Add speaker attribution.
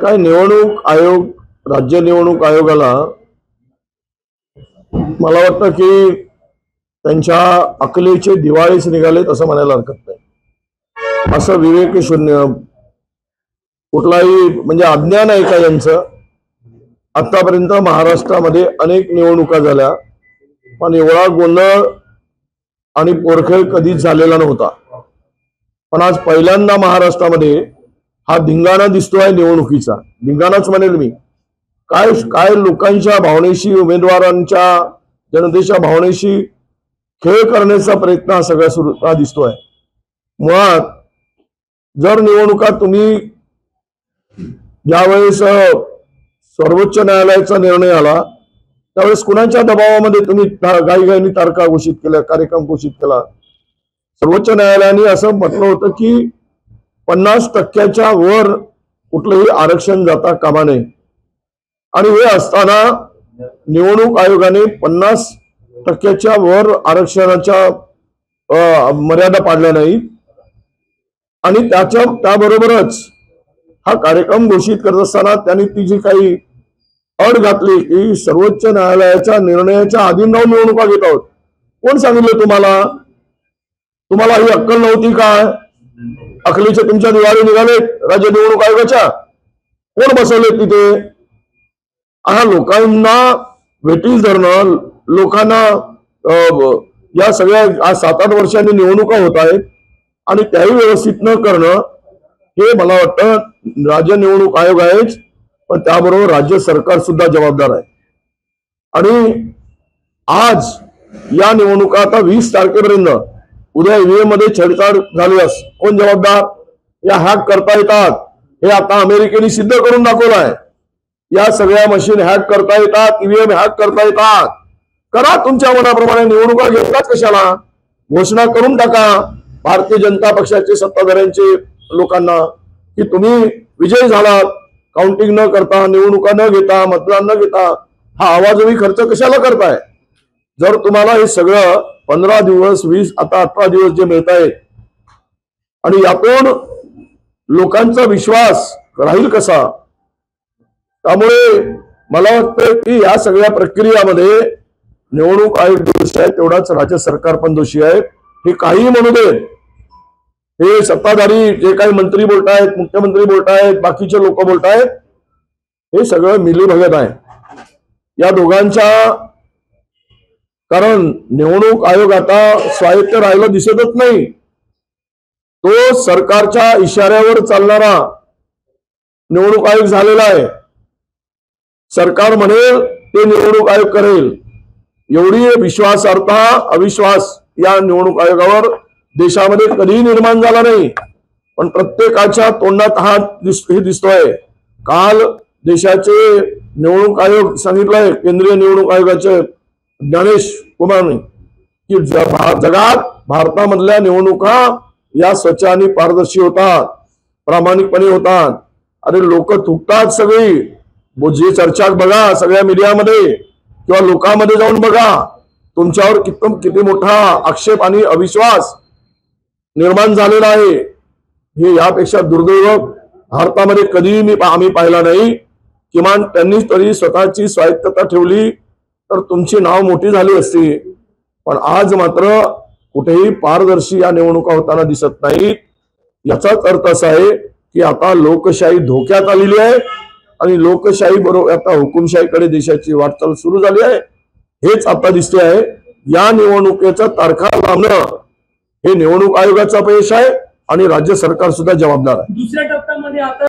Speaker 1: काय निवडणूक आयोग राज्य निवडणूक आयोगाला मला वाटतं की त्यांच्या अकलेचे दिवाळीच निघालेत असं म्हणायला हरकत नाही. असं विवेक शून्य कुठलाही म्हणजे अज्ञान आहे का यांचं? आतापर्यंत महाराष्ट्रामध्ये अनेक निवडणुका झाल्या पण एवढा गोंधळ आणि पोरखेळ कधीच झालेला नव्हता. पण आज पहिल्यांदा महाराष्ट्रामध्ये हा धिंगाणा दिसतोय निवडणुकीचा. धिंगाणाच म्हणेल मी. काय काय लोकांच्या भावनेशी उमेदवारांच्या जनतेच्या भावनेशी खेळ करण्याचा प्रयत्न हा सगळा सुरू हा दिसतोय. मुळात जर निवडणुका तुम्ही ज्यावेळेस सर्वोच्च न्यायालयाचा निर्णय आला त्यावेळेस कुणाच्या दबावामध्ये तुम्ही गाईगाईनी तारखा घोषित केल्या कार्यक्रम घोषित केला? सर्वोच्च न्यायालयाने असं म्हटलं होतं की पन्नास टक्क्याच्या वर कुठलंही आरक्षण जाता कामा नये. आणि हे असताना निवडणूक आयोगाने पन्नास टक्क्याच्या वर आरक्षणाच्या मर्यादा पाडल्या नाही. आणि त्याच्या त्याबरोबरच हा कार्यक्रम घोषित करत असताना त्यांनी ती जी काही अट घातली की सर्वोच्च न्यायालयाच्या निर्णयाच्या अधीन राहून निवडणुका घेत आहोत. कोण सांगितलं तुम्हाला? तुम्हाला ही अक्कल नव्हती काय अकलीचे तुमच्या दिवाळी निघालेत राज्य निवडणूक आयोगाच्या. कोण बसवलेत तिथे? हा लोकांना वेटीस धरणं लोकांना अं, या सगळ्या आज सात आठ वर्षांनी निवडणुका होत आहेत आणि त्याही व्यवस्थित न करणं हे मला वाटतं राज्य निवडणूक आयोग आहेच पण त्याबरोबर राज्य सरकार सुद्धा जबाबदार आहे. आणि आज या निवडणुका आता वीस तारखेपर्यंत उद्या ईव्हीएममध्ये छेडछाड झाल्यास कोण जबाबदार? या हॅक करता येतात. हे आता अमेरिकेने सिद्ध करून दाखवलं आहे या सगळ्या मशीन हॅक करता येतात ईव्हीएम हॅक करता येतात. करा तुमच्या मनाप्रमाणे निवडणुका घेतात कशाला? घोषणा करून टाका. भारतीय जनता पक्षाचे सत्ताधाऱ्यांचे लोकांना की तुम्ही विजयी झालात. काउंटिंग न करता निवडणुका न घेता मतदान न घेता हा आवाजही खर्च कशाला करताय? जर तुम्हाला हे सगळं पंधरा दिवस वीस आता अठरा दिवस जे मिळत आहेत. आणि यातून लोकांचा विश्वास राहील कसा? त्यामुळे मला वाटतं की या सगळ्या प्रक्रियामध्ये निवडणूक आयोग दोषी आहे तेवढाच राज्य सरकार पण दोषी आहे हे काही म्हणू दे. हे सत्ताधारी जे काही मंत्री बोलतायत मुख्यमंत्री बोलतायत बाकीचे लोक बोलतायत हे सगळं मिलीभगत आहे. या दोघांच्या कारण निवडणूक आयोग आता स्वायत्त राहायला दिसतच नाही. तो सरकारच्या इशाऱ्यावर चालणारा निवडणूक आयोग झालेला आहे. सरकार म्हणेल ते निवडणूक आयोग करेल. एवढी विश्वासार्हता अविश्वास या निवडणूक आयोगावर देशामध्ये कधीही निर्माण झाला नाही. पण प्रत्येकाच्या तोंडात हा दिस हे दिसतोय. काल देशाचे निवडणूक आयोग सांगितलंय केंद्रीय निवडणूक आयोगाचे ज्ञानेश कुमारनी की ज- जगात भारतामधल्या निवडणुका या स्वच्छ आणि पारदर्शी होतात प्रामाणिकपणे होतात. अरे लोक थुकतात सगळी. जी चर्चा बघा सगळ्या मीडियामध्ये किंवा लोकांमध्ये जाऊन बघा. तुमच्यावर किती किती मोठा आक्षेप आणि अविश्वास निर्माण झालेला आहे. हे यापेक्षा दुर्दैव भारतामध्ये कधीही मी आम्ही पाहिला नाही. किमान त्यांनी तरी स्वतःची स्वायत्तता ठेवली. तर तुमची नाव मोठी झाली असती. पण आज मात्र कुठेही पारदर्शी या निवडणुका होताना दिसत नाहीत. याचाच अर्थ असा आहे की आता लोकशाही धोक्यात आलेली आहे आणि लोकशाही बरोबर आता हुकुमशाहीकडे देशाची वाटचाल सुरू झाली आहे. हेच आता दिसते आहे. या निवडणुकीचा तारखा लावणं हे निवडणूक आयोगाचं अपयश आहे आणि राज्य सरकार सुद्धा जबाबदार आहे.
Speaker 2: दुसऱ्या टप्प्यामध्ये आता